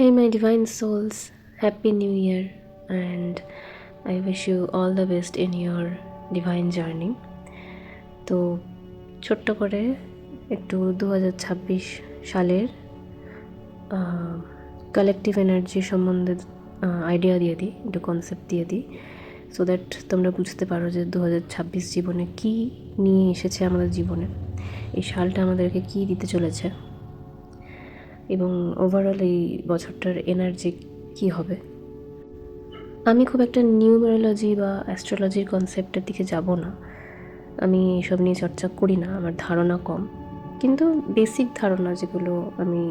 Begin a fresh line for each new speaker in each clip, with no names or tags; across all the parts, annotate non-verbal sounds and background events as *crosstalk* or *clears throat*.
Hey, my divine souls, Happy New Year, and I wish you all the best in your divine journey. তো ছোট্ট করে একটু দু হাজার ছাব্বিশ সালের কালেকটিভ এনার্জি সম্বন্ধে আইডিয়া দিয়ে দিই একটু কনসেপ্ট দিয়ে দিই সো দ্যাট তোমরা বুঝতে পারো যে দু হাজার ছাব্বিশ জীবনে কী নিয়ে এসেছে আমাদের জীবনে এই সালটা আমাদেরকে কী দিতে চলেছে এবং ওভারঅল এই বছরটার এনার্জি কী হবে? আমি খুব একটা নিউমারোলজি বা অ্যাস্ট্রোলজির কনসেপ্টের দিকে যাব না। আমি এসব নিয়ে চর্চা করি না, আমার ধারণা কম। কিন্তু বেসিক ধারণা যেগুলো আমি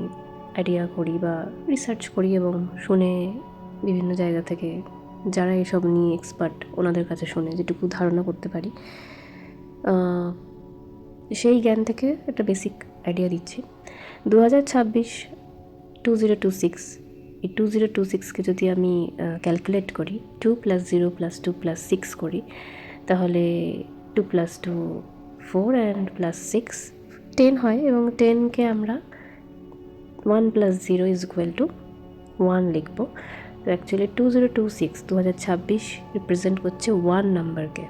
আইডিয়া করি বা রিসার্চ করি এবং শুনে বিভিন্ন জায়গা থেকে যারা এসব নিয়ে এক্সপার্ট ওনাদের কাছে শুনে যেটুকু ধারণা করতে পারি সেই জ্ঞান থেকে একটা বেসিক আইডিয়া দিচ্ছি। দু হাজার ছাব্বিশ টু জিরো টু সিক্স এই টু জিরো টু সিক্সকে যদি আমি ক্যালকুলেট করি two plus zero plus two plus six করি, তাহলে two plus two four and plus six ten হয় এবং টেনকে আমরা one plus zero is equal to one লিখব। তো actually two zero two six দু হাজার ছাব্বিশ রিপ্রেজেন্ট করছে ওয়ান নাম্বারকে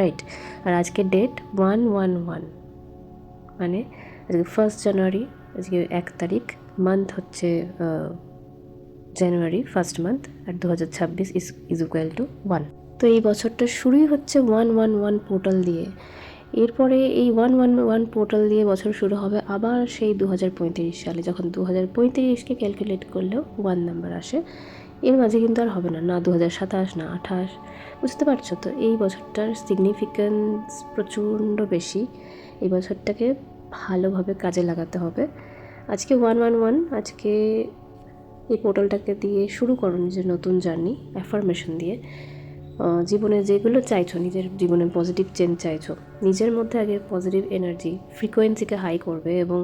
রাইট আর আজকে ডেট ওয়ান ওয়ান ওয়ান মানে আজকে ফার্স্ট জানুয়ারি আজকে এক তারিখ মান্থ হচ্ছে জানুয়ারি ফার্স্ট মান্থ আর দু হাজার ছাব্বিশ is is equal to one তো এই বছরটা শুরুই হচ্ছে ওয়ান ওয়ান ওয়ান পোর্টাল দিয়ে। এরপরে এই ওয়ান ওয়ান ওয়ান পোর্টাল দিয়ে বছর শুরু হবে আবার সেই দু হাজার পঁয়ত্রিশ সালে। যখন দু হাজার পঁয়ত্রিশকে ক্যালকুলেট করলেও ওয়ান নাম্বার আসে, এর মাঝে কিন্তু আর হবে না। না দু হাজার সাতাশ, না আঠাশ। বুঝতে পারছ তো? এই বছরটার সিগনিফিক্যান্স প্রচণ্ড বেশি। এই বছরটাকে ভালোভাবে কাজে লাগাতে হবে। আজকে ওয়ান ওয়ান ওয়ান, আজকে এই পোর্টালটাকে দিয়ে শুরু করো নিজের নতুন জার্নি অ্যাফার্মেশন দিয়ে। জীবনে যেগুলো চাইছো, নিজের জীবনে পজিটিভ চেঞ্জ চাইছো, নিজের মধ্যে আগে পজিটিভ এনার্জি ফ্রিকোয়েন্সিকে হাই করবে এবং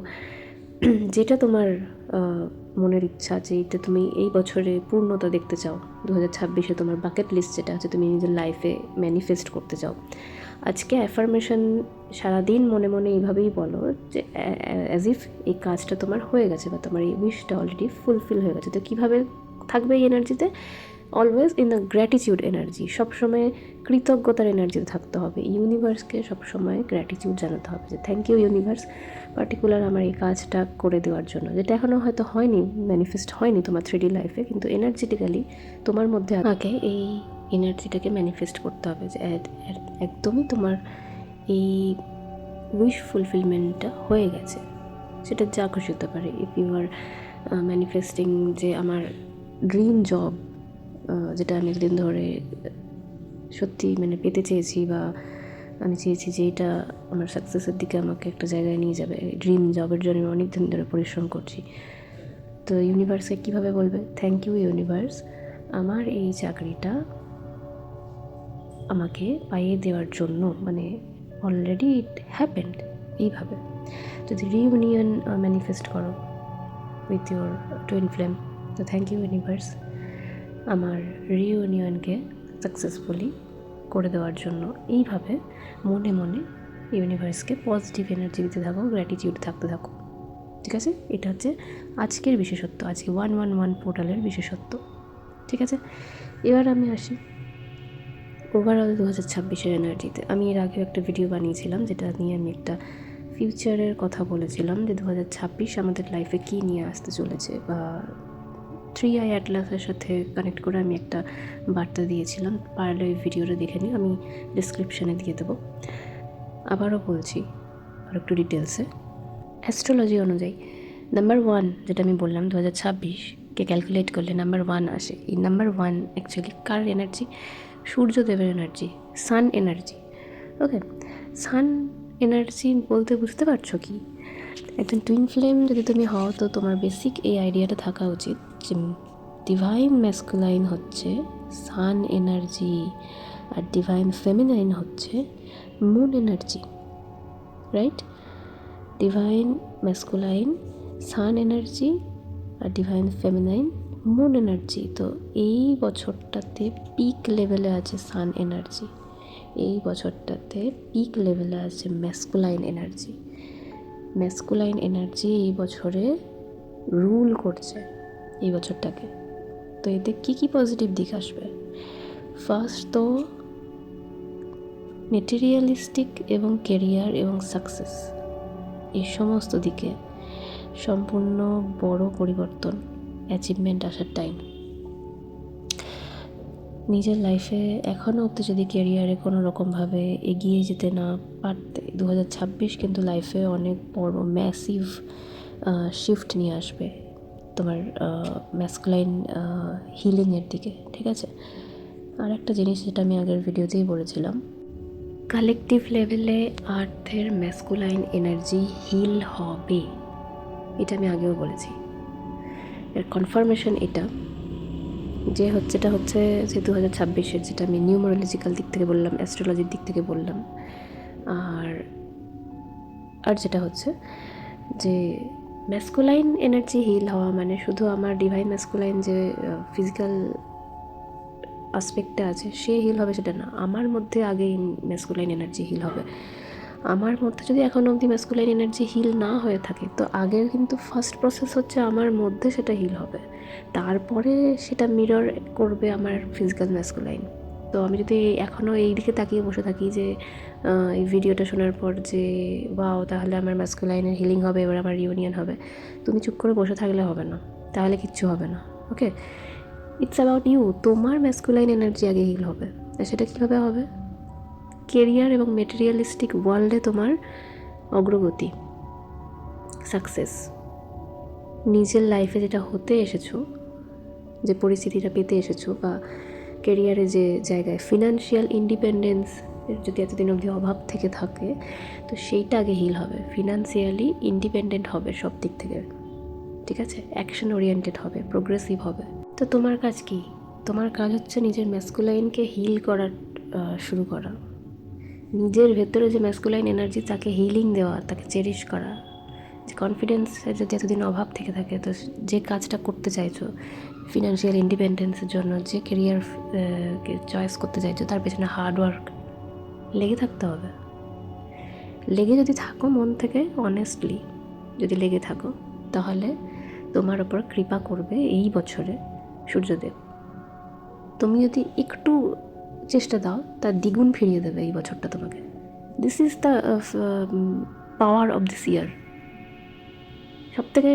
*clears throat* যেটা তোমার মনের ইচ্ছা যে এটা তুমি এই বছরে পূর্ণতা দেখতে চাও দু হাজার ছাব্বিশে তোমার বাকেট লিস্ট যেটা আছে, তুমি নিজের লাইফে ম্যানিফেস্ট করতে চাও। আজকে অ্যাফার্মেশন সারাদিন মনে মনে এইভাবেই বলো যে অ্যাজ ইফ এই কাজটা তোমার হয়ে গেছে বা তোমার এই উইশটা অলরেডি ফুলফিল হয়ে গেছে। তো কীভাবে থাকবে এই এনার্জিতে always in the gratitude energy সবসময় কৃতজ্ঞতার এনার্জিতে থাকতে হবে। ইউনিভার্সকে সবসময় গ্র্যাটিচিউড জানাতে হবে যে থ্যাংক ইউ ইউনিভার্স পার্টিকুলার আমার এই কাজটা করে দেওয়ার জন্য। যেটা এখনও হয়তো হয়নি ম্যানিফেস্ট হয়নি তোমার থ্রিডি লাইফে কিন্তু এনার্জেটিক্যালি তোমার মধ্যে আগে এই এনার্জিটাকে ম্যানিফেস্ট করতে হবে যে একদমই তোমার এই উইশ ফুলফিলমেন্টটা হয়ে গেছে। সেটা যা খুশি হতে পারে। ইফ ইউ আর ম্যানিফেস্টিং যে আমার ড্রিম জব যেটা আমি একদিন ধরে, সত্যি মানে পেতে চেয়েছি বা আমি চেয়েছি যে এটা আমার সাকসেসের দিকে আমাকে একটা জায়গায় নিয়ে যাবে। ড্রিম জবের জন্য অনেক দিন ধরে পরিশ্রম করছি। তো ইউনিভার্সে কীভাবে বলবে? থ্যাংক ইউ ইউনিভার্স আমার এই চাকরিটা আমাকে পাইয়ে দেওয়ার জন্য মানে অলরেডি ইট হ্যাপেন্ড এইভাবে। যদি রিউনিয়ন ম্যানিফেস্ট করো উইথ ইউর টুইন ফ্লেম তো থ্যাংক ইউ ইউনিভার্স আমার রিউনিয়নকে সাকসেসফুলি করে দেওয়ার জন্য এইভাবে মনে মনে ইউনিভার্সকে পজিটিভ এনার্জি দিতে থাকো গ্র্যাটিটিউড থাকতে থাকো। ঠিক আছে? এটা হচ্ছে আজকের বিশেষত্ব, আজকে ওয়ান ওয়ান ওয়ান পোর্টালের বিশেষত্ব। ঠিক আছে? এবার আমি আসি। ওভারঅল দু হাজার ছাব্বিশের এনার্জিতে আমি এর আগেও একটা ভিডিও বানিয়েছিলাম, যেটা নিয়ে আমি একটা ফিউচারের কথা বলেছিলাম যে দু হাজার ছাব্বিশ আমাদের লাইফে কী নিয়ে আসতে চলেছে। বা থ্রি আই অ্যাটলাসের সাথে কানেক্ট করে আমি একটা বার্তা দিয়েছিলাম পারলে ওই ভিডিওটা দেখে নিই আমি ডিসক্রিপশানে দিয়ে দেবো। আবারও বলছি, আর একটু ডিটেলসে অ্যাস্ট্রোলজি অনুযায়ী নাম্বার ওয়ান যেটা আমি বললাম দু হাজার ছাব্বিশকে ক্যালকুলেট করলে নাম্বার ওয়ান আসে। এই নাম্বার ওয়ান অ্যাকচুয়ালি কার এনার্জি সূর্যদেবের energy sun energy okay sun energy বলতে বুঝতে পারছ কি? একজন টুইন ফ্লেম যদি তুমি হও, তো তোমার বেসিক এই আইডিয়াটা থাকা উচিত যে ডিভাইন ম্যাসকুলাইন হচ্ছে সান এনার্জি আর ডিভাইন ফেমিনাইন হচ্ছে moon energy right divine masculine sun energy আর ডিভাইন ফেমিনাইন মুন এনার্জি তো এই বছরটাতে পিক লেভেলে আছে সান এনার্জি এই বছরটাতে পিক লেভেলে আছে ম্যাসকুলাইন এনার্জি ম্যাসকুলাইন এনার্জি এই বছরে রুল করছে এই বছরটাকে। তো এতে কী কী পজিটিভ দিক আসবে? ফার্স্ট তো মেটেরিয়ালিস্টিক এবং কেরিয়ার এবং সাকসেস এই সমস্ত দিকে সম্পূর্ণ বড় পরিবর্তন। অ্যাচিভমেন্ট আসার টাইম নিজের লাইফে এখনও অব্দি যদি কেরিয়ারে কোনো রকমভাবে এগিয়ে যেতে না পারতে দু হাজার ছাব্বিশ কিন্তু লাইফে অনেক বড় ম্যাসিভ শিফট নিয়ে আসবে তোমার ম্যাসকুলাইন হিলিংয়ের দিকে, ঠিক আছে? আর একটা জিনিস যেটা আমি আগের ভিডিওতেই বলেছিলাম কালেকটিভ লেভেলে আর্থের ম্যাসকুলাইন এনার্জি হিল হবে। এটা আমি আগেও বলেছি। এর কনফার্মেশন এটা, যে হচ্ছে, এটা হচ্ছে যে দু হাজার ছাব্বিশের যেটা আমি নিউমারোলজিক্যাল দিক থেকে বললাম অ্যাস্ট্রোলজির দিক থেকে বললাম। আর আর যেটা হচ্ছে যে ম্যাসকুলাইন এনার্জি হিল হওয়া মানে শুধু আমার ডিভাইন ম্যাসকুলাইন যে ফিজিক্যাল আসপেক্টটা আছে, সে হিল হবে সেটা না। আমার মধ্যে আগেই ম্যাসকুলাইন এনার্জি হিল হবে। আমার মধ্যে যদি এখন অবধি ম্যাসকুলাইন এনার্জি হিল না হয়ে থাকে, তো আগের কিন্তু ফার্স্ট প্রসেস হচ্ছে আমার মধ্যে সেটা হিল হবে। তারপরে সেটা মিরর করবে আমার ফিজিক্যাল ম্যাসকুলাইন তো আমি যদি এখনও এই দিকে তাকিয়ে বসে থাকি যে এই ভিডিওটা শোনার পর যে বাও তাহলে আমার ম্যাসকুলাইনের হিলিং হবে, এবার আমার ইউনিয়ন হবে। তুমি চুপ করে বসে থাকলে হবে না, তাহলে কিচ্ছু হবে না ওকে ইটস অ্যাবাউট ইউ তোমার ম্যাসকুলাইন এনার্জি আগে হিল হবে। সেটা কীভাবে হবে? কেরিয়ার এবং মেটেরিয়ালিস্টিক ওয়ার্ল্ডে তোমার অগ্রগতি সাকসেস নিজের লাইফে যেটা হতে এসেছ, যে পরিস্থিতিটা পেতে এসেছ বা কেরিয়ারে যে জায়গায় ফিনান্সিয়াল ইন্ডিপেন্ডেন্স যদি এতদিন অবধি অভাব থেকে থাকে, তো সেইটা আগে হিল হবে। ফিনান্সিয়ালি ইন্ডিপেন্ডেন্ট হবে সব দিক থেকে। ঠিক আছে? অ্যাকশন ওরিয়েন্টেড হবে প্রোগ্রেসিভ হবে। তো তোমার কাজ কি? তোমার কাজ হচ্ছে নিজের ম্যাসকুলাইনকে হিল করার শুরু করা। নিজের ভেতরে যে ম্যাসকুলাইন এনার্জি তাকে হিলিং দেওয়া, তাকে চেরিশ করা, যে কনফিডেন্সের যদি এতদিন অভাব থেকে থাকে, তো যে কাজটা করতে চাইছো ফিনান্সিয়াল ইন্ডিপেন্ডেন্সের জন্য, যে কেরিয়ার চয়েস করতে চাইছো, তার পেছনে হার্ডওয়ার্ক লেগে থাকতে হবে। লেগে যদি থাকো মন থেকে অনেস্টলি যদি লেগে থাকো, তাহলে তোমার ওপর কৃপা করবে এই বছরে সূর্যদেব। তুমি যদি একটু চেষ্টা দাও, তার দ্বিগুণ ফিরিয়ে দেবে এই বছরটা তোমাকে। This is the power of this year সব থেকে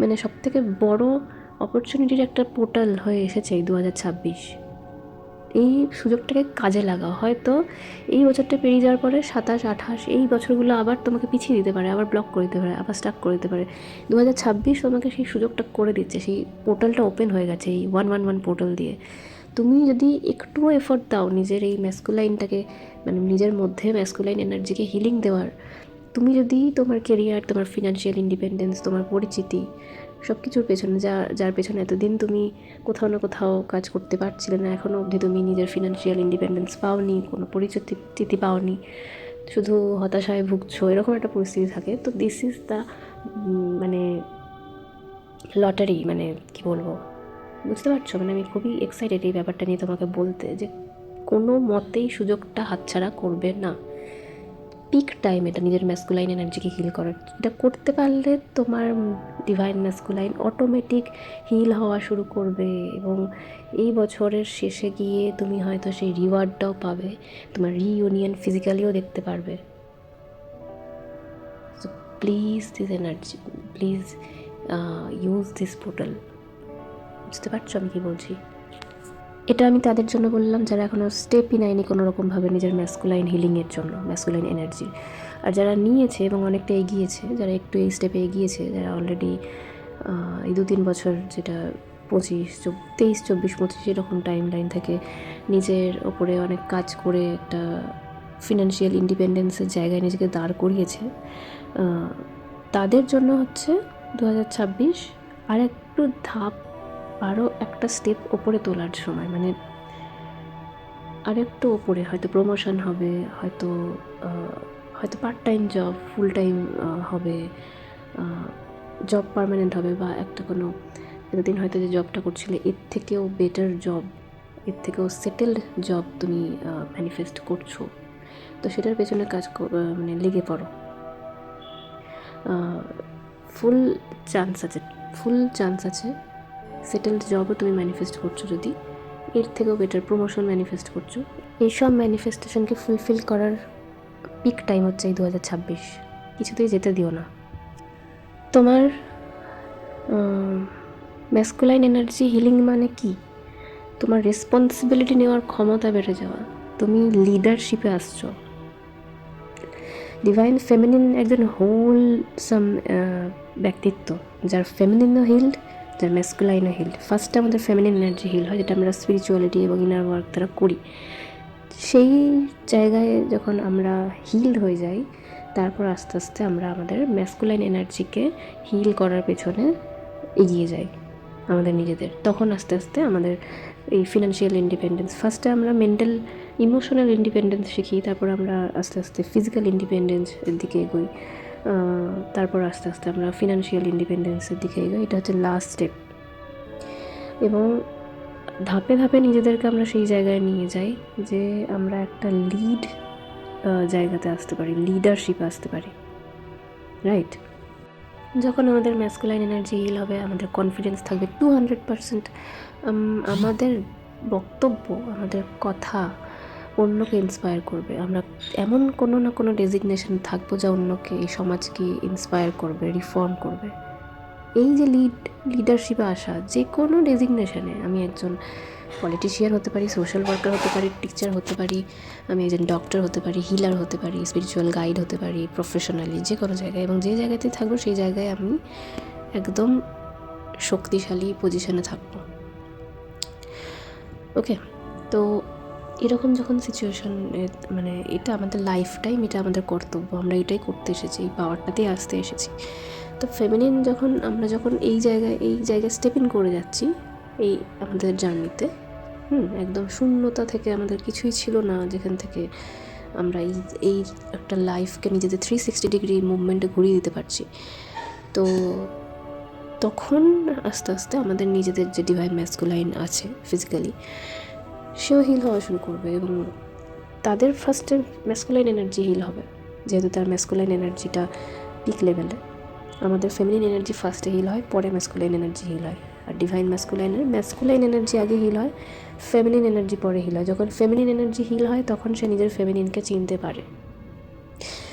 মানে সব থেকে বড় অপরচুনিটির একটা পোর্টাল হয়ে এসেছে এই দু হাজার ছাব্বিশ। এই সুযোগটাকে কাজে লাগাও। হয়তো এই বছরটা পেরিয়ে যাওয়ার পরে সাতাশ, আঠাশ, এই বছরগুলো আবার তোমাকে পিছিয়ে দিতে পারে, আবার ব্লক করে দিতে পারে, আবার স্টাক করে দিতে পারে। দু হাজার ছাব্বিশ তোমাকে সেই সুযোগটা করে দিচ্ছে, সেই পোর্টালটা ওপেন হয়ে গেছে এই ওয়ান ওয়ান ওয়ান পোর্টাল দিয়ে। তুমি যদি একটুও এফোর্ট দাও নিজের এই ম্যাসকুলাইনটাকে মানে নিজের মধ্যে ম্যাসকুলাইন এনার্জিকে হিলিং দেওয়ার, তুমি যদি তোমার কেরিয়ার তোমার ফিনান্সিয়াল ইন্ডিপেন্ডেন্স তোমার পরিচিতি সব কিছুর পেছনে যা, যার পেছনে এতদিন তুমি কোথাও না কোথাও কাজ করতে পারছিলে না এখনও অবধি তুমি নিজের ফিনান্সিয়াল ইন্ডিপেন্ডেন্স পাওনি, কোনো পরিচিতি পাওনি, শুধু হতাশায় ভুগছো, এরকম একটা পরিস্থিতি থাকে। তো দিস ইজ দ্য মানে লটারি মানে কি বলব? বুঝতে পারছ? মানে আমি খুবই এক্সাইটেড এই ব্যাপারটা নিয়ে তোমাকে বলতে যে কোনো মতেই সুযোগটা হাতছাড়া করবে না। পিক টাইম এটা নিজের ম্যাসকুলাইন এনার্জিকে হিল করার। এটা করতে পারলে তোমার ডিভাইন ম্যাসকুলাইন অটোমেটিক হিল হওয়া শুরু করবে এবং এই বছরের শেষে গিয়ে তুমি হয়তো সেই রিওয়ার্ডটাও পাবে। তোমার রিইউনিয়ন ফিজিক্যালিও দেখতে পারবে। Please this energy please use this portal বুঝতে পারছ আমি কি বলছি? এটা আমি তাদের জন্য বললাম যারা এখনও স্টেপই নেয়নি কোনো রকমভাবে নিজের ম্যাসকুলাইন হিলিংয়ের জন্য ম্যাসকুলাইন এনার্জি আর যারা নিয়েছে এবং অনেকটা এগিয়েছে, যারা একটু এই স্টেপে এগিয়েছে, যারা অলরেডি এই দু তিন বছর যেটা পঁচিশ তেইশ, চব্বিশ, পঁচিশ এরকম টাইম লাইন থেকে নিজের ওপরে অনেক কাজ করে একটা ফিনান্সিয়াল ইন্ডিপেন্ডেন্সের জায়গায় নিজেকে দাঁড় করিয়েছে। তাদের জন্য হচ্ছে দু হাজার ছাব্বিশ আর একটু ধাপ আরও একটা স্টেপ ওপরে তোলার সময় মানে আরেকটু ওপরে, হয়তো প্রমোশন হবে, হয়তো হয়তো part time job full time হবে জব পার্মানেন্ট হবে বা একটা কোনো এতদিন হয়তো যে জবটা করছিলে, এর থেকেও বেটার জব এর থেকেও সেটেলড জব তুমি ম্যানিফেস্ট করছ। তো সেটার পেছনে কাজ মানে লেগে পড়ো। ফুল চান্স আছে ফুল চান্স আছে সেটেলড জবও তুমি ম্যানিফেস্ট করছ যদি। এর থেকেও বেটার প্রমোশন ম্যানিফেস্ট করছ। এইসব ম্যানিফেস্টেশনকে ফুলফিল করার পিক টাইম হচ্ছে এই দু হাজার ছাব্বিশ। কিছুতেই যেতে দিও না। তোমার ম্যাসকুলাইন এনার্জি হিলিং মানে কি? তোমার রেসপন্সিবিলিটি নেওয়ার ক্ষমতা বেড়ে যাওয়া। তুমি লিডারশিপে আসছো। ডিভাইন ফেমিনিন একজন হোলসাম ব্যক্তিত্ব। যার ফেমিনিনও হিল্ড যার ম্যাসকুলাইনও হিল্ড ফার্স্টে আমাদের ফেমিনিন এনার্জি হিল হয়, যেটা আমরা স্পিরিচুয়ালিটি এবং ইনার ওয়ার্ক দ্বারা করি। সেই জায়গায় যখন আমরা হিল হয়ে যাই, তারপর আস্তে আস্তে আমরা আমাদের ম্যাসকুলাইন এনার্জিকে হিল করার পেছনে এগিয়ে যাই আমাদের নিজেদের। তখন আস্তে আস্তে আমাদের এই ফিনান্সিয়াল ইন্ডিপেন্ডেন্স ফার্স্টে আমরা মেন্টাল ইমোশনাল ইন্ডিপেন্ডেন্স শিখি, তারপর আমরা আস্তে আস্তে ফিজিক্যাল ইন্ডিপেন্ডেন্সের দিকে এগোই। তারপর আস্তে আস্তে আমরা ফিনান্সিয়াল ইন্ডিপেন্ডেন্সের দিকে এগোই। এটা হচ্ছে লাস্ট স্টেপ এবং ধাপে ধাপে নিজেদেরকে আমরা সেই জায়গায় নিয়ে যাই যে আমরা একটা লিড জায়গাতে আসতে পারি লিডারশিপ আসতে পারি। রাইট যখন আমাদের ম্যাসকুলাইন এনার্জি হিল হবে, আমাদের কনফিডেন্স থাকবে টু হান্ড্রেড পারসেন্ট আমাদের বক্তব্য, আমাদের কথা অন্যকে ইন্সপায়ার করবে। আমরা এমন কোনো না কোনো ডেজিগনেশন থাকব যা অন্যকে, এই সমাজকে ইন্সপায়ার করবে রিফর্ম করবে। এই যে লিড লিডারশিপে আসা, যে কোনো ডেজিগনেশনে আমি একজন পলিটিশিয়ান হতে পারি সোশ্যাল ওয়ার্কার হতে পারি টিচার হতে পারি, আমি একজন ডক্টর হতে পারি হিলার হতে পারি স্পিরিচুয়াল গাইড হতে পারি প্রফেশনালি যে কোনো জায়গায় এবং যে জায়গাতে থাকব সেই জায়গায় আমি একদম শক্তিশালী পজিশনে থাকব। ওকে তো এরকম যখন সিচুয়েশন মানে এটা আমাদের লাইফ টাইম এটা আমাদের কর্তব্য। আমরা এটাই করতে এসেছি, এই পাওয়ারটাতেই আসতে এসেছি। তো ফেমিনিন যখন, আমরা যখন এই জায়গায় এই জায়গায় স্টেপ ইন করে যাচ্ছি, এই আমাদের জার্নিতে হুম, একদম শূন্যতা থেকে আমাদের কিছুই ছিল না, যেখান থেকে আমরা এই এই একটা লাইফকে নিজেদের থ্রি সিক্সটি ডিগ্রি মুভমেন্টে ঘুরিয়ে দিতে পারছি। তো তখন আস্তে আস্তে আমাদের নিজেদের যে ডিভাইন ম্যাসকুলাইন আছে ফিজিক্যালি সেও হিল হওয়া শুরু করবে এবং তাদের ফার্স্টে ম্যাসকুলাইন এনার্জি হিল হবে। যেহেতু তার ম্যাসকুলাইন এনার্জিটা পিক লেভেলে আমাদের ফেমিনিন এনার্জি ফার্স্টে হিল হয়, পরে ম্যাসকুলাইন এনার্জি হিল হয়। আর ডিভাইন ম্যাসকুলাইনের ম্যাসকুলাইন এনার্জি আগে হিল হয় ফেমিনিন এনার্জি পরে হিল হয়। যখন ফেমিনিন এনার্জি হিল হয়, তখন সে নিজের ফেমিনিনকে চিনতে পারে।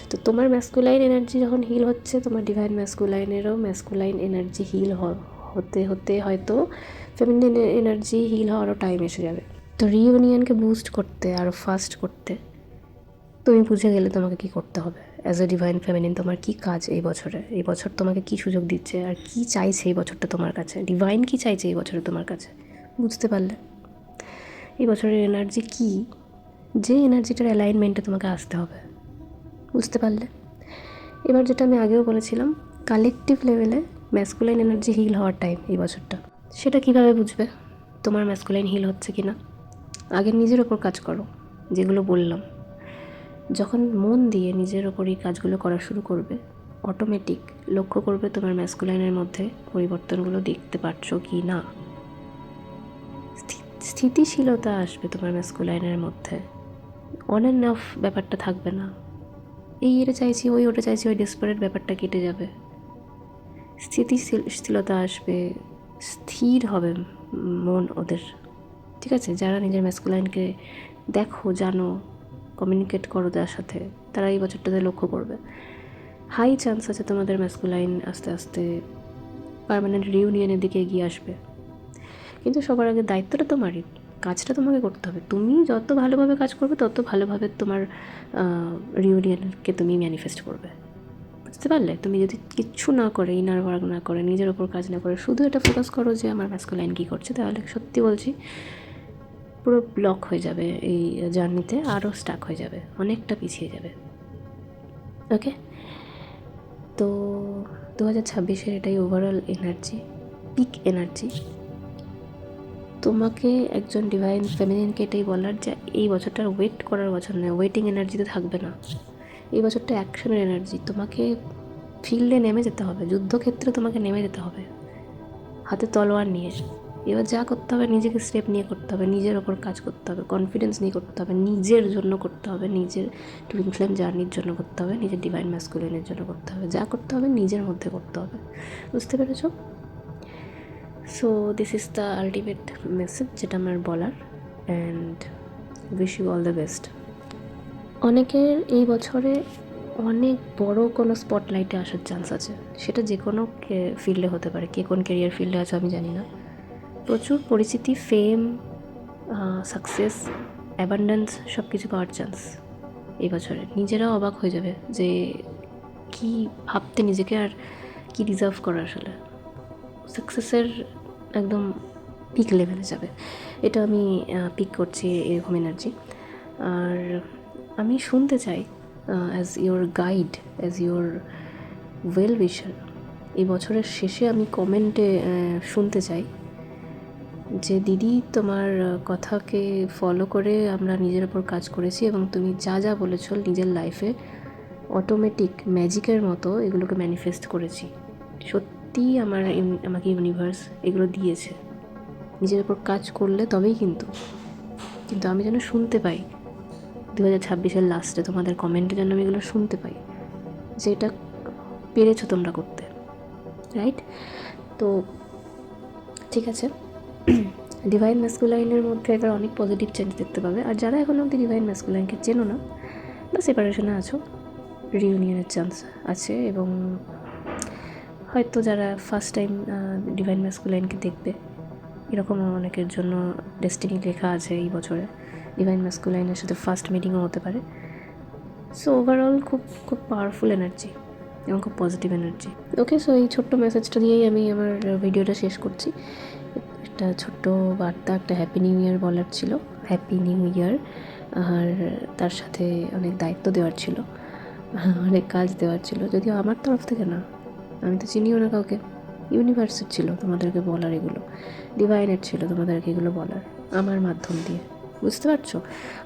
তো তোমার ম্যাসকুলাইন এনার্জি যখন হিল হচ্ছে, তোমার ডিভাইন ম্যাসকুলাইনেরও ম্যাসকুলাইন এনার্জি হিল হতে হতে হয়তো ফেমিনিন এনার্জি হিল হওয়ারও টাইম এসে যাবে। তো রিইউনিয়নকে বুস্ট করতে আরও ফাস্ট করতে, তুমি বুঝে গেলে তোমাকে কি করতে হবে? অ্যাজ এ ডিভাইন ফেমিনিন তোমার কি কাজ এই বছরে? এই বছর তোমাকে কি সুযোগ দিচ্ছে? আর কি চাইছে এই বছরটা তোমার কাছে? ডিভাইন কি চাইছে এই বছরে তোমার কাছে? বুঝতে পারলে? এই বছরের এনার্জি কি? যে এনার্জিটার অ্যালাইনমেন্টে তোমাকে আসতে হবে। বুঝতে পারলে? এবার যেটা আমি আগেও বলেছিলাম কালেকটিভ লেভেলে ম্যাসকুলাইন এনার্জি হিল হওয়ার টাইম এই বছরটা। সেটা কীভাবে বুঝবে? তোমার ম্যাসকুলাইন হিল হচ্ছে কি না আগে নিজের ওপর কাজ করো, যেগুলো বললাম। যখন মন দিয়ে নিজের ওপর এই কাজগুলো করা শুরু করবে অটোমেটিক লক্ষ্য করবে তোমার ম্যাসকুলাইনের মধ্যে পরিবর্তনগুলো দেখতে পারছ কি না। স্থিতিশীলতা আসবে তোমার ম্যাসকুলাইনের মধ্যে। অন অ্যান্ড অফ ব্যাপারটা থাকবে না। এই এটা চাইছি, ওই ওটা চাইছি, ওই ডেসপারেট ব্যাপারটা কেটে যাবে। স্থিতিশীল স্থিতিশীলতা আসবে, স্থির হবে মন ওদের। ঠিক আছে, যারা নিজের ম্যাসকুলাইনকে দেখো, জানো কমিউনিকেট করো যার সাথে, তারা এই বছরটাতে লক্ষ্য করবে। হাই চান্স আছে তোমাদের ম্যাসকুলাইন আস্তে আস্তে পার্মানেন্ট রিউনিয়নের দিকে এগিয়ে আসবে। কিন্তু সবার আগে দায়িত্বটা তোমারই, কাজটা তোমাকে করতে হবে। তুমি যত ভালোভাবে কাজ করবে, তত ভালোভাবে তোমার রিউনিয়নকে তুমি ম্যানিফেস্ট করবে। বুঝতে পারলে? তুমি যদি কিচ্ছু না করে ইনার ওয়ার্ক না করে, নিজের ওপর কাজ না করে, শুধু এটা ফোকাস করো যে আমার ম্যাসকুলাইন কী করছে, তাহলে সত্যি বলছি পুরো ব্লক হয়ে যাবে এই জার্নিতে আরও স্টাক হয়ে যাবে, অনেকটা পিছিয়ে যাবে। ওকে তো দু হাজার ছাব্বিশের এটাই ওভারঅল এনার্জি পিক এনার্জি তোমাকে একজন ডিভাইন ফেমিনিনকে এটাই বলার যে এই বছরটা ওয়েট করার বছর নয় ওয়েটিং এনার্জিতে থাকবে না। এই বছরটা অ্যাকশনের এনার্জি তোমাকে ফিল্ডে নেমে যেতে হবে, যুদ্ধক্ষেত্রে তোমাকে নেমে যেতে হবে। হাতে তলোয়ার নিয়ে। এবার যা করতে হবে নিজেকে স্টেপ নিয়ে করতে হবে, নিজের ওপর কাজ করতে হবে কনফিডেন্স নিয়ে করতে হবে, নিজের জন্য করতে হবে, নিজের টুইন ফ্লেম জার্নির জন্য করতে হবে, নিজের ডিভাইন ম্যাসকুলিনের জন্য করতে হবে, যা করতে হবে নিজের মধ্যে করতে হবে। বুঝতে পেরেছ? So this is the ultimate message যেটা আমার বলার and wish you all the best অনেকের এই বছরে অনেক বড় কোনো স্পটলাইটে আসার চান্স আছে। সেটা যে কোনো ফিল্ডে হতে পারে, কে কোন কেরিয়ার ফিল্ডে আছে আমি জানি না। প্রচুর পরিচিতি ফেম সাকসেস অ্যাবান্ডেন্স সব কিছু পাওয়ার চান্স এই বছরে নিজেরাও অবাক হয়ে যাবে যে কি ভাবতে নিজেকে আর কি রিজার্ভ করা আসলে। সাকসেসের একদম পিক লেভেলে যাবে। এটা আমি পিক করছি এরকম এনার্জি আর আমি শুনতে চাই as your guide as your well wisher এই বছরের শেষে আমি কমেন্টে শুনতে চাই। যে দিদি তোমার কথাকে ফলো করে আমরা নিজের ওপর কাজ করেছি এবং তুমি যা যা বলেছ নিজের লাইফে অটোমেটিক ম্যাজিকের মতো এগুলোকে ম্যানিফেস্ট করেছি। সত্যিই আমার আমাকে ইউনিভার্স এগুলো দিয়েছে। নিজের ওপর কাজ করলে তবেই কিন্তু। কিন্তু আমি যেন শুনতে পাই। দু হাজার ছাব্বিশের লাস্টে তোমাদের কমেন্টে যেন আমি এগুলো শুনতে পাই। যে এটা পেরেছ তোমরা করতে। রাইট তো, ঠিক আছে। *clears throat* ডিভাইন ম্যাসকুলাইনের মধ্যে এবার অনেক পজিটিভ চেঞ্জ দেখতে পাবে। আর যারা এখনও অবধি ডিভাইন ম্যাসকুলাইনকে চেনো না, বা সেপারেশনে আছো রিউনিয়নের চান্স আছে এবং হয়তো যারা ফার্স্ট টাইম ডিভাইন ম্যাসকুলাইনকে দেখবে, এরকম অনেকের জন্য ডেস্টিনি লেখা আছে এই বছরে। ডিভাইন ম্যাসকুলাইনের সাথে ফার্স্ট মিটিংও হতে পারে। সো ওভারঅল খুব খুব পাওয়ারফুল এনার্জি এবং খুব পজিটিভ এনার্জি ওকে সো এই ছোট্ট মেসেজটা দিয়েই আমি আমার ভিডিওটা শেষ করছি। একটা ছোট্ট বার্তা, একটা হ্যাপি নিউ ইয়ার বলার ছিল। হ্যাপি নিউ ইয়ার আর তার সাথে অনেক দায়িত্ব দেওয়ার ছিল। অনেক কাজ দেওয়ার ছিল। যদিও আমার তরফ থেকে না। আমি তো চিনিও না কাউকে। ইউনিভার্সের ছিল তোমাদেরকে বলার এগুলো। ডিভাইনের ছিল তোমাদেরকে এগুলো বলার। আমার মাধ্যম দিয়ে। বুঝতে পারছ?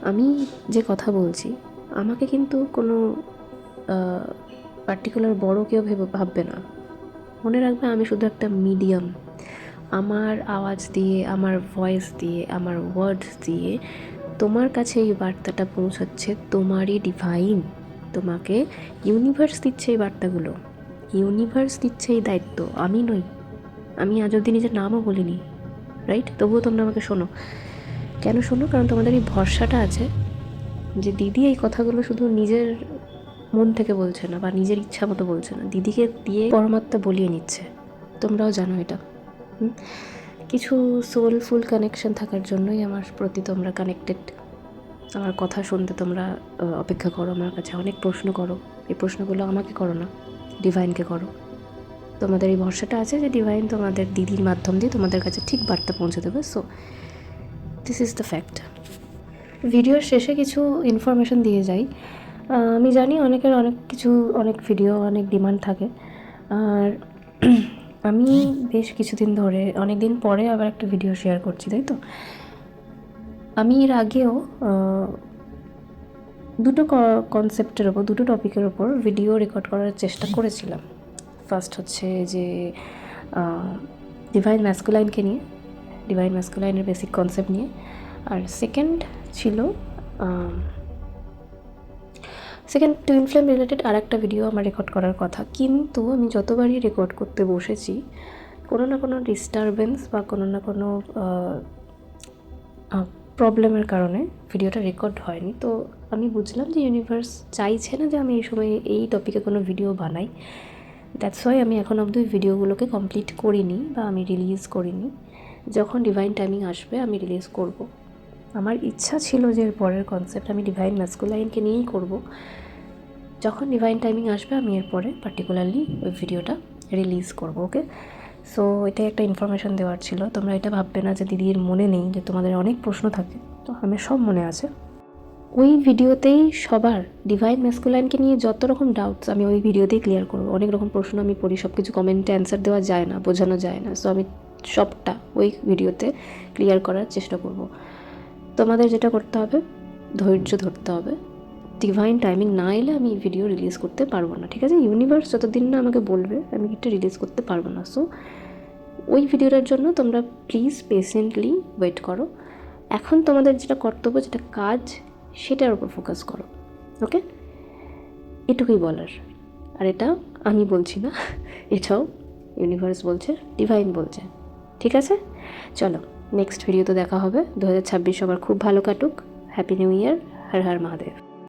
আমি যে কথা বলছি, আমাকে কিন্তু কোনো পার্টিকুলার বড় কেউ ভেবে ভাববে না। মনে রাখবে আমি শুধু একটা মিডিয়াম আমার আওয়াজ দিয়ে, আমার ভয়েস দিয়ে, আমার ওয়ার্ডস দিয়ে তোমার কাছে এই বার্তাটা পৌঁছাচ্ছে তোমারই ডিভাইন তোমাকে ইউনিভার্স দিচ্ছে এই বার্তাগুলো। ইউনিভার্স দিচ্ছে এই দায়িত্ব। আমি নই। আমি আজ অব্দি নিজের নামও বলিনি। রাইট তবুও তোমরা আমাকে শোনো। কেন শোনো? কারণ তোমাদের এই ভরসাটা আছে যে দিদি এই কথাগুলো শুধু নিজের মন থেকে বলছে না, বা নিজের ইচ্ছা মতো বলছে না। দিদিকে দিয়ে পরমাত্মা বলিয়ে নিচ্ছে। তোমরাও জানো এটা? কিছু সোলফুল কানেকশন থাকার জন্যই আমার প্রতি তোমরা কানেক্টেড আমার কথা শুনতে তোমরা অপেক্ষা করো, আমার কাছে অনেক প্রশ্ন করো। এই প্রশ্নগুলো আমাকে করো না ডিভাইনকে করো। তোমাদের এই ভরসাটা আছে যে ডিভাইন তোমাদের দিদির মাধ্যম দিয়ে তোমাদের কাছে ঠিক বার্তা পৌঁছে দেবে। So this is the fact ভিডিওর শেষে কিছু ইনফরমেশন দিয়ে যাই। আমি জানি অনেকের অনেক কিছু, অনেক ভিডিও অনেক ডিমান্ড থাকে। আর আমি বেশ কিছুদিন ধরে অনেক দিন পরে আবার একটা ভিডিও শেয়ার করছি, তাই তো? আমি এর আগেও দুটো কনসেপ্টের ওপর, দুটো টপিকের ওপর ভিডিও রেকর্ড করার চেষ্টা করেছিলাম। ফার্স্ট হচ্ছে যে ডিভাইন ম্যাসকুলাইনকে নিয়ে ডিভাইন ম্যাসকুলাইনের বেসিক কনসেপ্ট নিয়ে। আর সেকেন্ড ছিল সেকেন্ড টুইন ফ্লেম রিলেটেড আর একটা ভিডিও আমার রেকর্ড করার কথা। কিন্তু আমি যতবারই রেকর্ড করতে বসেছি, কোনো না কোনো ডিস্টারবেন্স বা কোনো না কোনো প্রবলেমের কারণে ভিডিওটা রেকর্ড হয়নি। তো আমি বুঝলাম যে ইউনিভার্স চাইছে না যে আমি এই সময় এই টপিকে কোনো ভিডিও বানাই। দ্যাটস ওয়াই আমি এখন অবধি ভিডিওগুলোকে কমপ্লিট করিনি বা আমি রিলিজ করিনি। যখন ডিভাইন টাইমিং আসবে, আমি রিলিজ করব। আমার ইচ্ছা ছিল যে এর পরের কনসেপ্ট আমি ডিভাইন ম্যাসকুলাইনকে নিয়েই করব। যখন ডিভাইন টাইমিং আসবে, আমি এরপরে পার্টিকুলারলি ওই ভিডিওটা রিলিজ করব ওকে সো এটাই একটা ইনফরমেশন দেওয়ার ছিল। তোমরা এটা ভাববে না যে দিদির মনে নেই, যে তোমাদের অনেক প্রশ্ন থাকে। তো আমার সব মনে আছে। ওই ভিডিওতেই সবার ডিভাইন ম্যাসকুলাইনকে নিয়ে যত রকম ডাউটস আমি ওই ভিডিওতেই ক্লিয়ার করব। অনেক রকম প্রশ্ন আমি পড়ি সব কিছু কমেন্টে অ্যান্সার দেওয়া যায় না, বোঝানো যায় না। সো আমি সবটা ওই ভিডিওতে ক্লিয়ার করার চেষ্টা করব। তোমাদের যেটা করতে হবে, ধৈর্য ধরতে হবে। ডিভাইন টাইমিং না এলে আমি ভিডিও রিলিজ করতে পারব না, ঠিক আছে? ইউনিভার্স যতদিন না আমাকে বলবে, আমি এটা রিলিজ করতে পারব না। সো ওই ভিডিওটার জন্য তোমরা প্লিজ পেশেন্টলি ওয়েট করো। এখন তোমাদের যেটা কর্তব্য, যেটা কাজ, সেটার উপর ফোকাস করো ওকে এটুকুই বলার। আর এটা আমি বলছি না, *laughs* এটাও ইউনিভার্স বলছে ডিভাইন বলছে, ঠিক আছে? চলো। নেক্সট ভিডিওতে দেখা হবে। দু হাজার ছাব্বিশ সবার খুব ভালো কাটুক। Happy new year Har Har Mahadev.